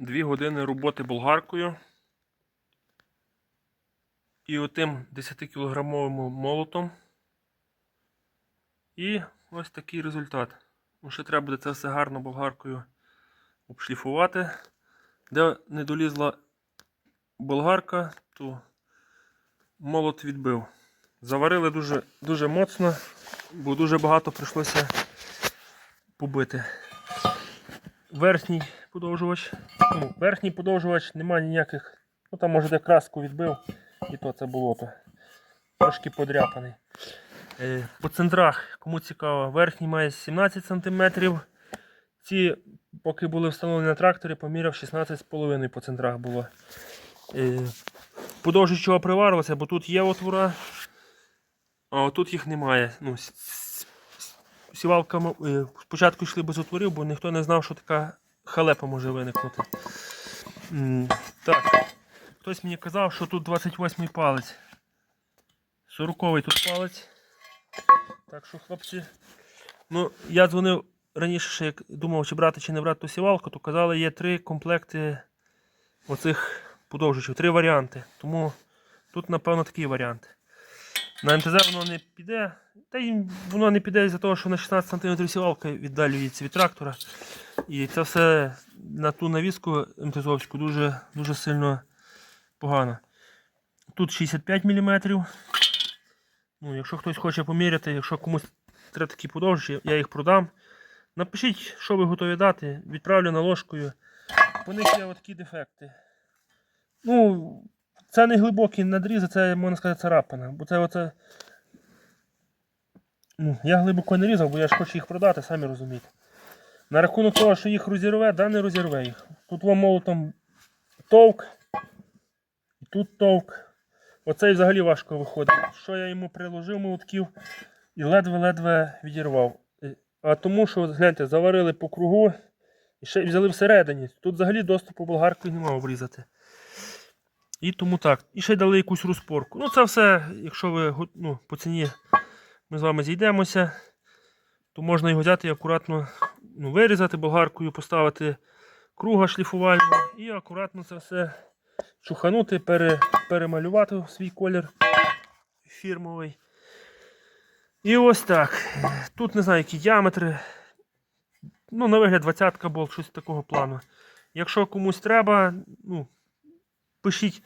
Дві години роботи болгаркою. І отим 10-кілограмовим молотом. І ось такий результат. Ну, ще треба буде це все гарно болгаркою обшліфувати. Де не долізла болгарка, то молот відбив. Заварили дуже, дуже моцно, бо дуже багато прийшлося побити. Верхній подовжувач. Ну, верхній подовжувач немає ніяких. Ну там може де краску відбив, і то це болото. Трошки подряпаний. Е, По центрах, кому цікаво, верхній має 17 см. Ці, поки були встановлені на тракторі, поміряв 16,5 по центрах було. Е, Подовжуючи приварилося, бо тут є отвора, а тут їх немає. Ну, сівалка е, спочатку йшли без отворів, бо ніхто не знав, що така халепа може виникнути. Так. Хтось мені казав, що тут 28-й палець. 40-й тут палець. Так що, хлопці. Ну, я дзвонив раніше, ще як думав, чи брати, чи не брати ту сівалку, то казали, є три комплекти оцих подовжувачів, три варіанти. Тому тут, напевно, такий варіант. На МТЗ воно не піде. Та й воно не піде із-за того, що на 16 см сівалка віддалюється від трактора. І це все на ту навіску МТЗовську дуже, дуже сильно погано. Тут 65 мм. Ну, якщо хтось хоче поміряти, якщо комусь треба такі подовжувачі, я їх продам. Напишіть, що ви готові дати, відправлю наложкою. По них є такі дефекти. Ну, це не глибокі надрізи, це можна сказати царапина. Бо це оце. Ну, я глибоко не різав, бо я ж хочу їх продати, самі розумієте. На рахунок того, що їх розірве, да не розірве їх. Тут вам молотом товк. І тут товк. Оцей взагалі важко виходить. Що я йому приложив молотків і ледве-ледве відірвав. Е, А тому, що, гляньте, заварили по кругу і ще взяли всередині. Тут взагалі доступу болгаркою немає обрізати. І тому так. І ще й дали якусь розпорку. Ну, це все, якщо ви ну, по ціні ми з вами зійдемося, то можна його взяти і акуратно ну, вирізати болгаркою, поставити круга шліфувального і акуратно це все чуханути, пере, перемалювати свій колір фірмовий. І ось так. Тут не знаю, які діаметри. Ну, на вигляд 20-ка болт, щось такого плану. Якщо комусь треба, ну, пишіть.